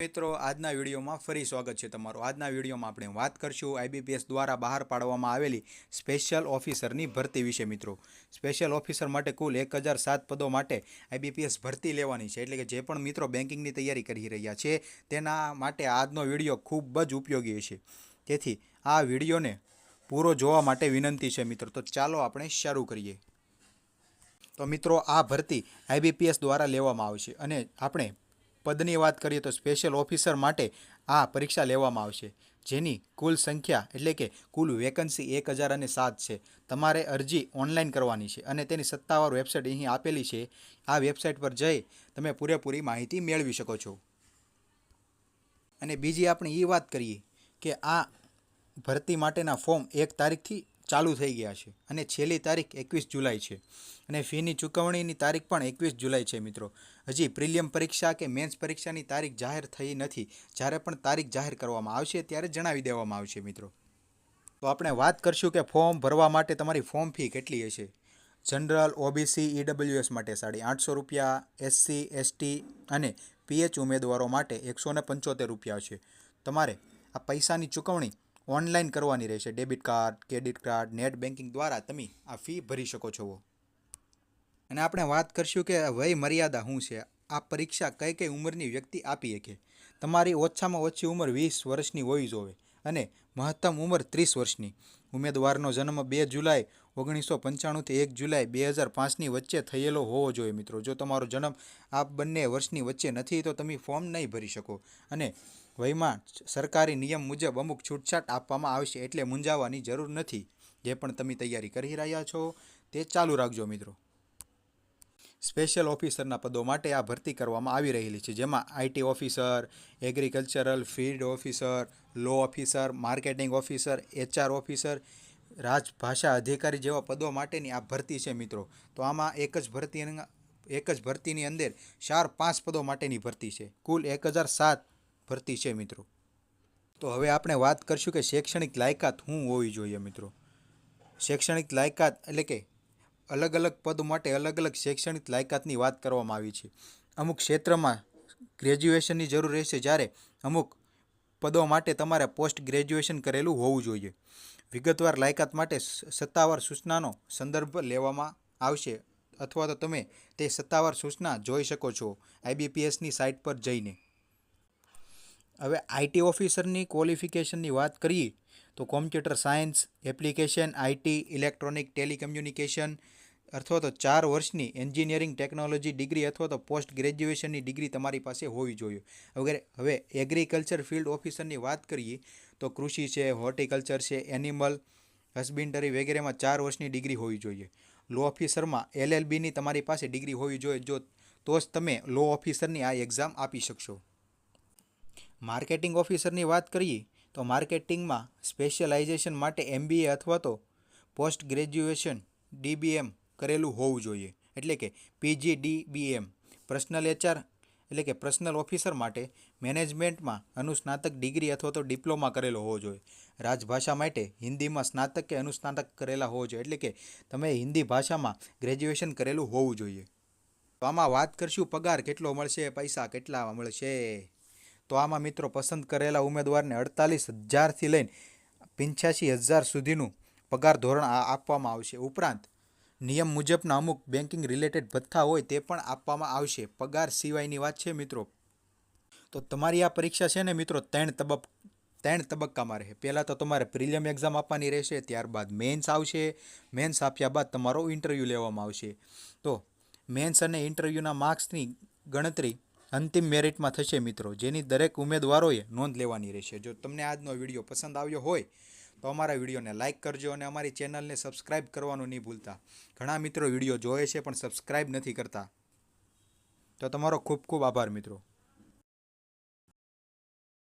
મિત્રો, આજના વિડીયોમાં ફરી સ્વાગત છે તમારું. આજના વિડીયોમાં આપણે વાત કરશું આઈબીપીએસ દ્વારા બહાર પાડવામાં આવેલી સ્પેશિયલ ઓફિસરની ભરતી વિશે મિત્રો. સ્પેશિયલ ઓફિસર માટે કુલ એક હજાર સાત પદો માટે આઈબીપીએસ ભરતી લેવાની છે. એટલે કે જે પણ મિત્રો બેન્કિંગની તૈયારી કરી રહ્યા છે, તેના માટે આજનો વીડિયો ખૂબ જ ઉપયોગી છે તેથી આ વિડીયોને પૂરો જોવા માટે વિનંતી છે મિત્રો. તો ચાલો આપણે શરૂ કરીએ. તો મિત્રો, આ ભરતી આઈબીપીએસ દ્વારા લેવામાં આવશે અને આપણે પદની વાત કરીએ તો સ્પેશિયલ ઓફિસર માટે આ પરીક્ષા લેવામાં આવશે. જેની કુલ સંખ્યા એટલે કે કુલ વેકન્સી એક હજાર અને સાત છે. તમારે અરજી ઓનલાઈન કરવાની છે અને તેની સત્તાવાર વેબસાઇટ અહીં આપેલી છે. આ વેબસાઇટ પર જઈ તમે પૂરેપૂરી માહિતી મેળવી શકો છો. અને બીજી આપણે એ વાત કરીએ કે આ ભરતી માટેના ફોર્મ એક તારીખથી ચાલુ થઈ ગયા છે અને છેલ્લી તારીખ એકવીસ જુલાઈ છે. અને ફીની ચૂકવણીની તારીખ પણ એકવીસ જુલાઈ છે મિત્રો. હજી પ્રિલિયમ પરીક્ષા કે મેન્સ પરીક્ષાની તારીખ જાહેર થઈ નથી. જ્યારે પણ તારીખ જાહેર કરવામાં આવશે ત્યારે જણાવી દેવામાં આવશે મિત્રો. તો આપણે વાત કરશું કે ફોર્મ ભરવા માટે તમારી ફોર્મ ફી કેટલી હશે? જનરલ, ઓબીસી, ઈડબ્લ્યુએસ માટે સાડી આઠસો રૂપિયા, એસસી, એસટી અને પીએચ ઉમેદવારો માટે એકસો ને પંચોતેર રૂપિયા છે. તમારે આ પૈસાની ચૂકવણી ઓનલાઈન કરવાની રહેશે. Debit card, credit card, net banking દ્વારા તમે આ ફી ભરી શકો છો. અને આપણે વાત કરશું કે વય મર્યાદા શું છે? આ પરીક્ષા કઈ કઈ ઉંમરની વ્યક્તિ આપી શકે? તમારી ઓછામાં ઓછી ઉંમર વીસ વર્ષની હોવી જોઈએ અને મહત્તમ ઉંમર ત્રીસ વર્ષની. ઉમેદવારનો જન્મ બે જુલાઈ ઓગણીસો પંચાણુંથી એક જુલાઈ બે હજાર પાંચની વચ્ચે થયેલો હોવો જોઈએ મિત્રો. જો તમારો જન્મ આ બંને વર્ષની વચ્ચે નથી તો તમે ફોર્મ નહીં ભરી શકો અને વયમાં સરકારી નિયમ મુજબ અમુક છૂટછાટ આપવામાં આવશે એટલે મૂંઝાવાની જરૂર નથી. જે પણ તમે તૈયારી કરી રહ્યા છો તે ચાલુ રાખજો મિત્રો. સ્પેશિયલ ઓફિસરના પદો માટે આ ભરતી કરવામાં આવી રહેલી છે. જેમાં IT officer, agricultural field officer, law officer, marketing officer, HR officer, રાજભાષા અધિકારી જેવા પદો માટેની આ ભરતી છે મિત્રો. તો આમાં એક જ ભરતી એક જ ભરતીની અંદર ચાર પાંચ પદો માટેની ભરતી છે. કુલ એક હજાર સાત ભરતી છે મિત્રો. તો હવે આપણે વાત કરશું કે શૈક્ષણિક લાયકાત શું હોવી જોઈએ મિત્રો. શૈક્ષણિક લાયકાત એટલે કે અલગ અલગ પદ માટે અલગ અલગ શૈક્ષણિક લાયકાતની વાત કરવામાં આવી છે. અમુક ક્ષેત્રમાં ગ્રેજ્યુએશનની જરૂર રહેશે જ્યારે અમુક પદો માટે તમારે પોસ્ટ ગ્રેજ્યુએશન કરેલું હોવું જોઈએ. વિગતવાર લાયકાત માટે સત્તાવાર સૂચનાનો સંદર્ભ લેવામાં આવશે અથવા તો તમે તે સત્તાવાર સૂચના જોઈ શકો છો આઈબીપીએસની સાઇટ પર જઈને. હવે આઈટી ઓફિસરની ક્વોલિફિકેશનની વાત કરીએ, તો computer science, application IT electronic telecommunication અથવા તો ચાર વર્ષની એન્જિનિયરિંગ ટેકનોલોજી ડિગ્રી અથવા તો પોસ્ટ ગ્રેજ્યુએશનની ડિગ્રી તમારી પાસે હોવી જોઈએ. વગેરે હવે એગ્રીકલ્ચર ફિલ્ડ ઓફિસરની વાત કરીએ, તો કૃષિ છે, હોર્ટિકલ્ચર છે, એનિમલ, હસબન્ડરી વગેરેમાં ચાર વર્ષની ડિગ્રી હોવી જોઈએ. લો ઓફિસરમાં એલએલબીની તમારી પાસે ડિગ્રી હોવી જોઈએ, જો તો જ તમે લો ઓફિસરની આ એક્ઝામ આપી શકશો. માર્કેટિંગ ઓફિસરની વાત કરીએ, તો માર્કેટિંગમાં સ્પેશિયલાઇઝેશન માટે એમબીએ અથવા તો પોસ્ટ ગ્રેજ્યુએશન ડીબીએમ કરેલું હોવું જોઈએ. એટલે કે પીજી ડીબીએમ પર્સનલ એચઆર એટલે કે પર્સનલ ઓફિસર માટે મેનેજમેન્ટમાં અનુસ્નાતક ડિગ્રી અથવા તો ડિપ્લોમા કરેલો હોવો જોઈએ. રાજભાષા માટે હિન્દીમાં સ્નાતક કે અનુસ્નાતક કરેલા હોવો જોઈએ. એટલે કે તમે હિન્દી ભાષામાં ગ્રેજ્યુએશન કરેલું હોવું જોઈએ. તો આમાં વાત કરશું પગાર કેટલો મળશે, પૈસા કેટલા મળશે? તો આમાં મિત્રો પસંદ કરેલા ઉમેદવારને અડતાલીસ હજારથી લઈને પંચ્યાસી હજાર સુધીનું પગાર ધોરણ આપવામાં આવશે. ઉપરાંત, નિયમ મુજબના અમુક બેન્કિંગ રિલેટેડ ભથ્થા હોય તે પણ આપવામાં આવશે. પગાર સિવાયની વાત છે મિત્રો. તો તમારી આ પરીક્ષા છે ને મિત્રો ત્રણ તબક, ત્રણ તબક્કામાં રહે. પહેલાં તો તમારે પ્રિલિયમ એક્ઝામ આપવાની રહેશે, ત્યારબાદ મેન્સ આવશે. મેન્સ આપ્યા બાદ તમારો ઇન્ટરવ્યૂ લેવામાં આવશે. તો મેન્સ અને ઇન્ટરવ્યૂના માર્ક્સની ગણતરી અંતિમ મેરિટમાં થશે મિત્રો. જેની દરેક ઉમેદવારોએ નોંધ લેવાની રહેશે. જો તમને આજનો વીડિયો પસંદ આવ્યો હોય, તો અમારા વિડીયોને લાઇક કરજો અને અમારી ચેનલને સબસ્ક્રાઇબ કરવાનું નહીં ભૂલતા. ઘણા મિત્રો વીડિયો જોવે છે, પણ સબસ્ક્રાઇબ નથી કરતા. તો તમારો ખૂબ ખૂબ આભાર મિત્રો.